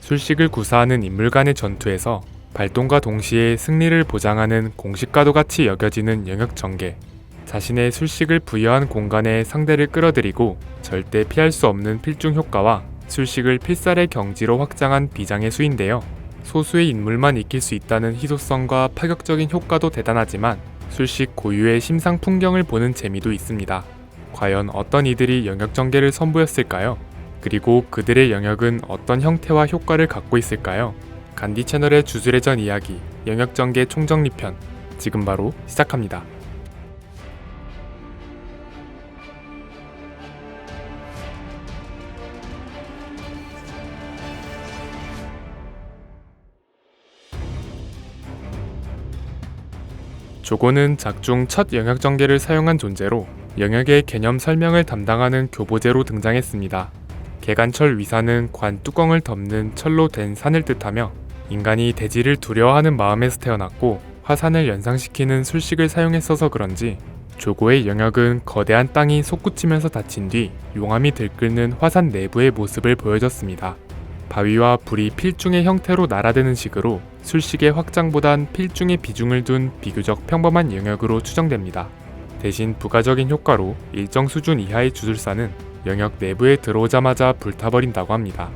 술식을 구사하는 인물 간의 전투에서 발동과 동시에 승리를 보장하는 공식과도 같이 여겨지는 영역 전개. 자신의 술식을 부여한 공간에 상대를 끌어들이고 절대 피할 수 없는 필중 효과와 술식을 필살의 경지로 확장한 비장의 수인데요. 소수의 인물만 익힐 수 있다는 희소성과 파격적인 효과도 대단하지만 술식 고유의 심상 풍경을 보는 재미도 있습니다. 과연 어떤 이들이 영역 전개를 선보였을까요? 그리고 그들의 영역은 어떤 형태와 효과를 갖고 있을까요? 간디 채널의 주술의 이야기 영역 전개 총정리편 지금 바로 시작합니다. 조고는 작중 첫 영역 전개를 사용한 존재로 영역의 개념 설명을 담당하는 교보제로 등장했습니다. 개간철 위사는 관 뚜껑을 덮는 철로 된 산을 뜻하며 인간이 대지를 두려워하는 마음에서 태어났고 화산을 연상시키는 술식을 사용했어서 그런지 조고의 영역은 거대한 땅이 솟구치면서 닫힌 뒤 용암이 들끓는 화산 내부의 모습을 보여줬습니다. 바위와 불이 필중의 형태로 날아드는 식으로 술식의 확장보단 필중의 비중을 둔 비교적 평범한 영역으로 추정됩니다. 대신 부가적인 효과로 일정 수준 이하의 주술사는 영역 내부에 들어오자마자 불타버린다고 합니다.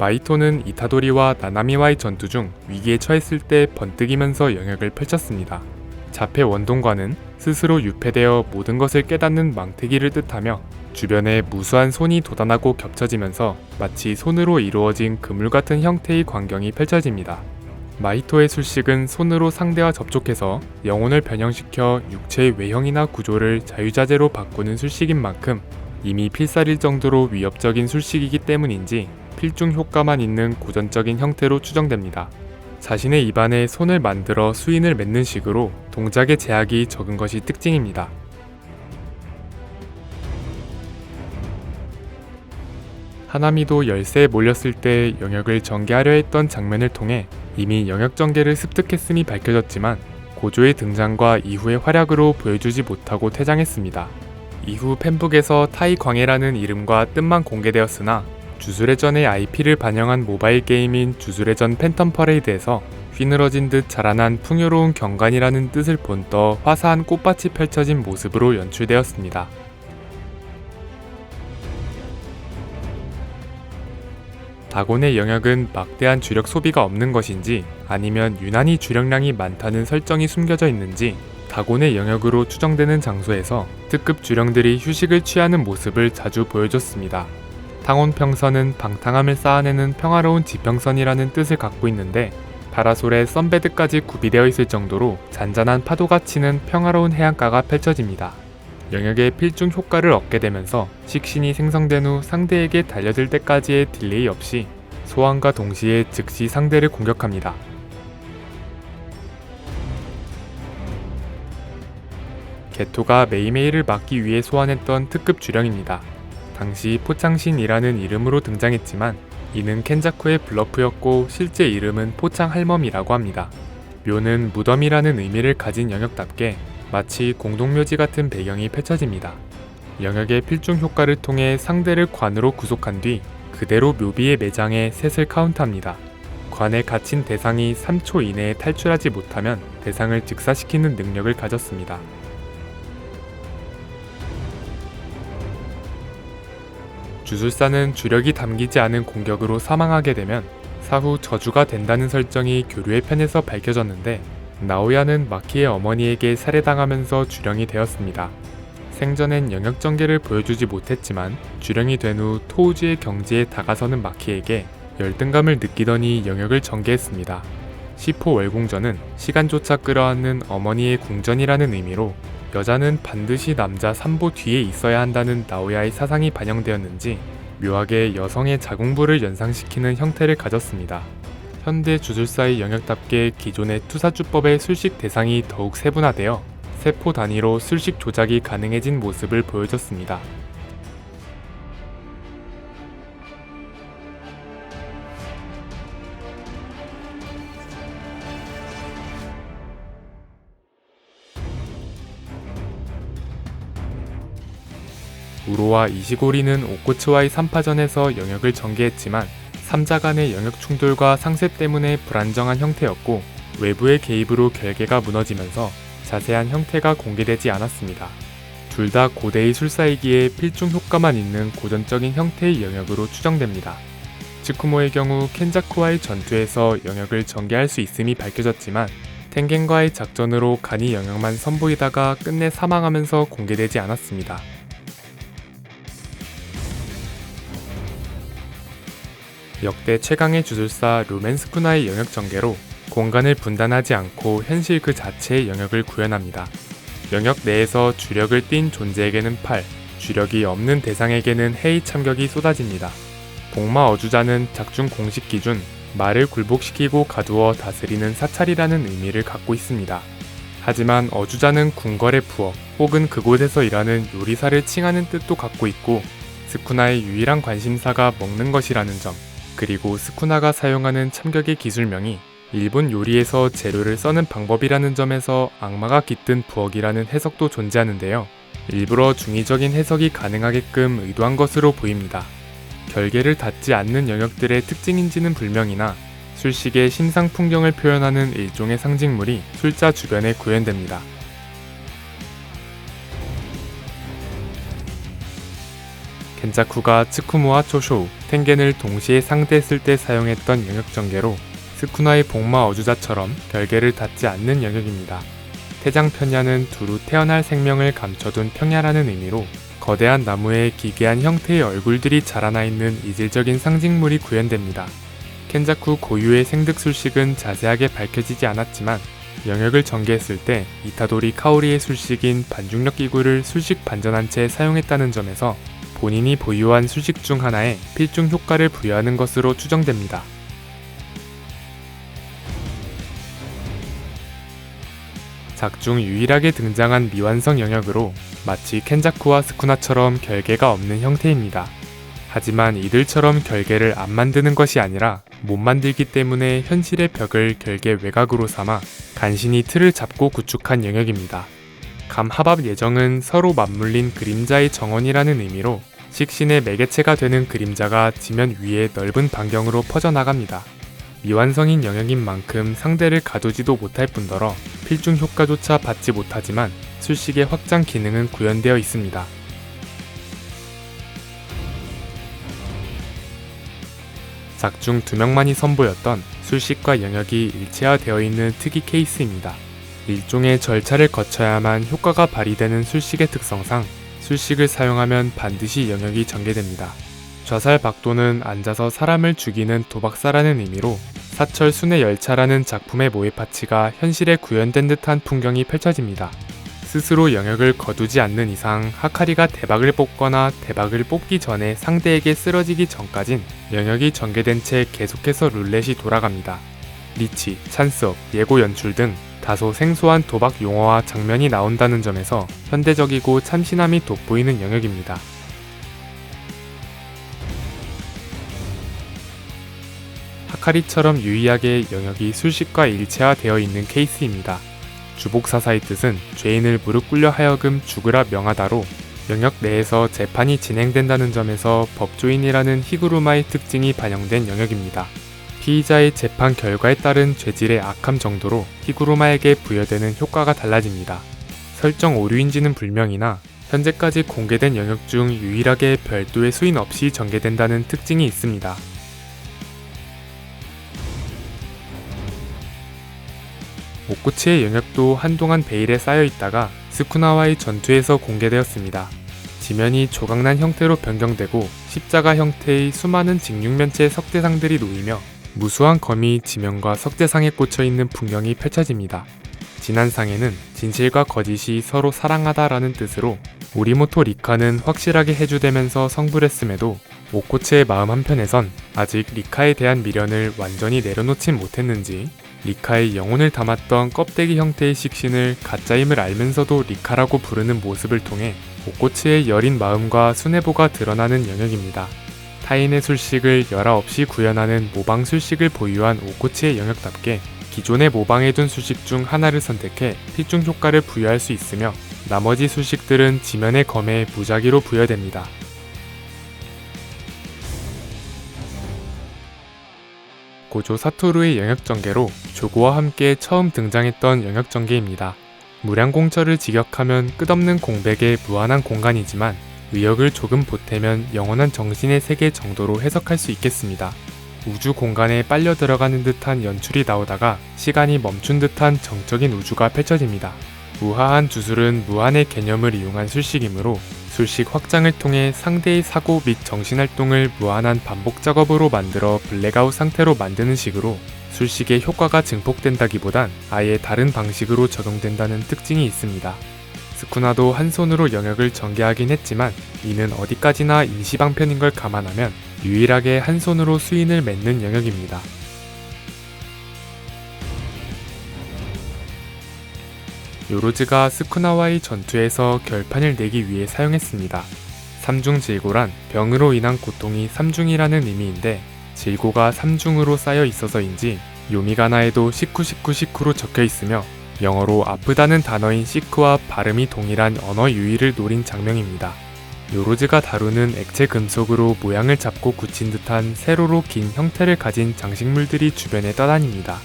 마이토는 이타도리와 나나미와의 전투 중 위기에 처했을 때 번뜩이면서 영역을 펼쳤습니다. 자폐 원동과는 스스로 유폐되어 모든 것을 깨닫는 망태기를 뜻하며 주변에 무수한 손이 돋아나고 겹쳐지면서 마치 손으로 이루어진 그물 같은 형태의 광경이 펼쳐집니다. 마이토의 술식은 손으로 상대와 접촉해서 영혼을 변형시켜 육체의 외형이나 구조를 자유자재로 바꾸는 술식인 만큼 이미 필살일 정도로 위협적인 술식이기 때문인지 필중 효과만 있는 고전적인 형태로 추정됩니다. 자신의 입안에 손을 만들어 수인을 맺는 식으로 동작의 제약이 적은 것이 특징입니다. 하나미도 열세에 몰렸을 때 영역을 전개하려 했던 장면을 통해 이미 영역 전개를 습득했음이 밝혀졌지만 고조의 등장과 이후의 활약으로 보여주지 못하고 퇴장했습니다. 이후 팬북에서 타이 광해라는 이름과 뜻만 공개되었으나 주술의 전의 IP를 반영한 모바일 게임인 주술의 전 팬텀 퍼레이드에서 휘늘어진 듯 자라난 풍요로운 경관이라는 뜻을 본떠 화사한 꽃밭이 펼쳐진 모습으로 연출되었습니다. 다곤의 영역은 막대한 주력 소비가 없는 것인지 아니면 유난히 주력량이 많다는 설정이 숨겨져 있는지 다곤의 영역으로 추정되는 장소에서 특급 주령들이 휴식을 취하는 모습을 자주 보여줬습니다. 탕온평선은 방탕함을 쌓아내는 평화로운 지평선이라는 뜻을 갖고 있는데 파라솔에 썬베드까지 구비되어 있을 정도로 잔잔한 파도가 치는 평화로운 해안가가 펼쳐집니다. 영역의 필중 효과를 얻게 되면서 식신이 생성된 후 상대에게 달려들 때까지의 딜레이 없이 소환과 동시에 즉시 상대를 공격합니다. 게토가 메이메이를 막기 위해 소환했던 특급 주령입니다. 당시 포창신이라는 이름으로 등장했지만 이는 켄자쿠의 블러프였고 실제 이름은 포창 할멈이라고 합니다. 묘는 무덤이라는 의미를 가진 영역답게 마치 공동묘지 같은 배경이 펼쳐집니다. 영역의 필중 효과를 통해 상대를 관으로 구속한 뒤 그대로 묘비의 매장에 셋을 카운트합니다. 관에 갇힌 대상이 3초 이내에 탈출하지 못하면 대상을 즉사시키는 능력을 가졌습니다. 주술사는 주력이 담기지 않은 공격으로 사망하게 되면 사후 저주가 된다는 설정이 교류의 편에서 밝혀졌는데 나오야는 마키의 어머니에게 살해당하면서 주령이 되었습니다. 생전엔 영역 전개를 보여주지 못했지만 주령이 된 후 토우즈의 경지에 다가서는 마키에게 열등감을 느끼더니 영역을 전개했습니다. 시포 월궁전은 시간조차 끌어안는 어머니의 궁전이라는 의미로 여자는 반드시 남자 3보 뒤에 있어야 한다는 나오야의 사상이 반영되었는지 묘하게 여성의 자궁부를 연상시키는 형태를 가졌습니다. 현대 주술사의 영역답게 기존의 투사주법의 술식 대상이 더욱 세분화되어 세포 단위로 술식 조작이 가능해진 모습을 보여줬습니다. 우로와 이시고리는 오코츠와의 3파전에서 영역을 전개했지만 3자 간의 영역 충돌과 상세 때문에 불안정한 형태였고 외부의 개입으로 결계가 무너지면서 자세한 형태가 공개되지 않았습니다. 둘 다 고대의 술사이기에 필중 효과만 있는 고전적인 형태의 영역으로 추정됩니다. 츠쿠모의 경우 켄자쿠와의 전투에서 영역을 전개할 수 있음이 밝혀졌지만 텐겐과의 작전으로 간이 영역만 선보이다가 끝내 사망하면서 공개되지 않았습니다. 역대 최강의 주술사 루멘스쿠나의 영역 전개로 공간을 분단하지 않고 현실 그 자체의 영역을 구현합니다. 영역 내에서 주력을 띤 존재에게는 팔, 주력이 없는 대상에게는 해의 참격이 쏟아집니다. 복마 어주자는 작중 공식 기준 말을 굴복시키고 가두어 다스리는 사찰이라는 의미를 갖고 있습니다. 하지만 어주자는 궁궐의 부엌 혹은 그곳에서 일하는 요리사를 칭하는 뜻도 갖고 있고 스쿠나의 유일한 관심사가 먹는 것이라는 점 그리고 스쿠나가 사용하는 참격의 기술명이 일본 요리에서 재료를 써는 방법이라는 점에서 악마가 깃든 부엌이라는 해석도 존재하는데요. 일부러 중의적인 해석이 가능하게끔 의도한 것으로 보입니다. 결계를 닿지 않는 영역들의 특징인지는 불명이나 술식의 심상 풍경을 표현하는 일종의 상징물이 술자 주변에 구현됩니다. 겐자쿠가 츠쿠무와 초쇼우, 텐겐을 동시에 상대했을 때 사용했던 영역 전개로 스쿠나의 복마 어주자처럼 결계를 닿지 않는 영역입니다. 태장 편야는 두루 태어날 생명을 감춰둔 평야라는 의미로 거대한 나무에 기괴한 형태의 얼굴들이 자라나 있는 이질적인 상징물이 구현됩니다. 켄자쿠 고유의 생득술식은 자세하게 밝혀지지 않았지만 영역을 전개했을 때 이타도리 카오리의 술식인 반중력 기구를 술식 반전한 채 사용했다는 점에서 본인이 보유한 술식 중 하나에 필중 효과를 부여하는 것으로 추정됩니다. 작중 유일하게 등장한 미완성 영역으로 마치 켄자쿠와 스쿠나처럼 결계가 없는 형태입니다. 하지만 이들처럼 결계를 안 만드는 것이 아니라 못 만들기 때문에 현실의 벽을 결계 외곽으로 삼아 간신히 틀을 잡고 구축한 영역입니다. 감하밥 예정은 서로 맞물린 그림자의 정원이라는 의미로 식신의 매개체가 되는 그림자가 지면 위에 넓은 반경으로 퍼져나갑니다. 미완성인 영역인 만큼 상대를 가두지도 못할 뿐더러 필중 효과조차 받지 못하지만 술식의 확장 기능은 구현되어 있습니다. 작중 두 명만이 선보였던 술식과 영역이 일체화되어 있는 특이 케이스입니다. 일종의 절차를 거쳐야만 효과가 발휘되는 술식의 특성상 술식을 사용하면 반드시 영역이 전개됩니다. 좌살 박도는 앉아서 사람을 죽이는 도박사라는 의미로 사철 순회 열차라는 작품의 모의 파츠가 현실에 구현된 듯한 풍경이 펼쳐집니다. 스스로 영역을 거두지 않는 이상 하카리가 대박을 뽑거나 대박을 뽑기 전에 상대에게 쓰러지기 전까진 영역이 전개된 채 계속해서 룰렛이 돌아갑니다. 리치, 찬스업, 예고 연출 등 다소 생소한 도박 용어와 장면이 나온다는 점에서 현대적이고 참신함이 돋보이는 영역입니다. 하카리처럼 유의하게 영역이 술식과 일체화되어 있는 케이스입니다. 주복사사의 뜻은 죄인을 무릎 꿇려 하여금 죽으라 명하다로 영역 내에서 재판이 진행된다는 점에서 법조인이라는 히그루마의 특징이 반영된 영역입니다. 피의자의 재판 결과에 따른 죄질의 악함 정도로 히구루마에게 부여되는 효과가 달라집니다. 설정 오류인지는 불명이나 현재까지 공개된 영역 중 유일하게 별도의 수인 없이 전개된다는 특징이 있습니다. 오코치의 영역도 한동안 베일에 쌓여 있다가 스쿠나와의 전투에서 공개되었습니다. 지면이 조각난 형태로 변경되고 십자가 형태의 수많은 직육면체 석대상들이 놓이며 무수한 검이 지면과 석대상에 꽂혀 있는 풍경이 펼쳐집니다. 지난 상에는 진실과 거짓이 서로 사랑하다라는 뜻으로 우리모토 리카는 확실하게 해주되면서 성불했음에도 오코츠의 마음 한편에선 아직 리카에 대한 미련을 완전히 내려놓진 못했는지 리카의 영혼을 담았던 껍데기 형태의 식신을 가짜임을 알면서도 리카라고 부르는 모습을 통해 오코츠의 여린 마음과 순애보가 드러나는 영역입니다. 타인의 술식을 열화 없이 구현하는 모방 술식을 보유한 오코츠의 영역답게 기존에 모방해둔 술식 중 하나를 선택해 필중 효과를 부여할 수 있으며 나머지 술식들은 지면의 검에 무작위로 부여됩니다. 고조 사토루의 영역전개로 조고와 함께 처음 등장했던 영역전개입니다. 무량공처를 직역하면 끝없는 공백의 무한한 공간이지만 의역을 조금 보태면 영원한 정신의 세계 정도로 해석할 수 있겠습니다. 우주 공간에 빨려 들어가는 듯한 연출이 나오다가 시간이 멈춘 듯한 정적인 우주가 펼쳐집니다. 무하한 주술은 무한의 개념을 이용한 술식이므로 술식 확장을 통해 상대의 사고 및 정신활동을 무한한 반복 작업으로 만들어 블랙아웃 상태로 만드는 식으로 술식의 효과가 증폭된다기보단 아예 다른 방식으로 적용된다는 특징이 있습니다. 스쿠나도 한 손으로 영역을 전개하긴 했지만 이는 어디까지나 임시방편인 걸 감안하면 유일하게 한 손으로 수인을 맺는 영역입니다. 요로즈가 스쿠나와의 전투에서 결판을 내기 위해 사용했습니다. 삼중 질고란 병으로 인한 고통이 삼중이라는 의미인데 질고가 삼중으로 쌓여 있어서인지 요미가나에도 시쿠시쿠 시쿠로 적혀 있으며 영어로 아프다는 단어인 시크와 발음이 동일한 언어 유희를 노린 장면입니다. 요로즈가 다루는 액체 금속으로 모양을 잡고 굳힌 듯한 세로로 긴 형태를 가진 장식물들이 주변에 떠다닙니다.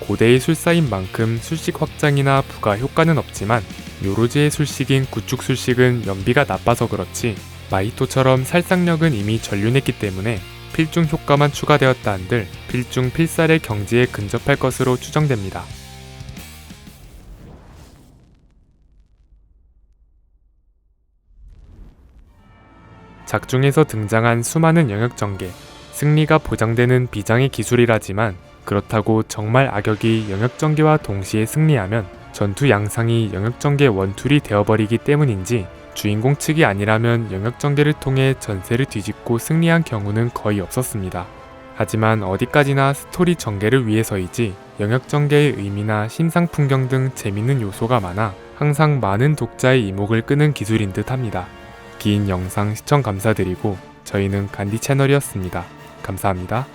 고대의 술사인 만큼 술식 확장이나 부가 효과는 없지만 요로즈의 술식인 구축 술식은 연비가 나빠서 그렇지 마이토처럼 살상력은 이미 전륜했기 때문에 필중 효과만 추가되었다 한들 필중 필살의 경지에 근접할 것으로 추정됩니다. 작중에서 등장한 수많은 영역 전개, 승리가 보장되는 비장의 기술이라지만 그렇다고 정말 악역이 영역 전개와 동시에 승리하면 전투 양상이 영역 전개 원툴이 되어버리기 때문인지 주인공 측이 아니라면 영역 전개를 통해 전세를 뒤집고 승리한 경우는 거의 없었습니다. 하지만 어디까지나 스토리 전개를 위해서이지 영역 전개의 의미나 심상 풍경 등 재밌는 요소가 많아 항상 많은 독자의 이목을 끄는 기술인 듯 합니다. 긴 영상 시청 감사드리고 저희는 간디 채널이었습니다. 감사합니다.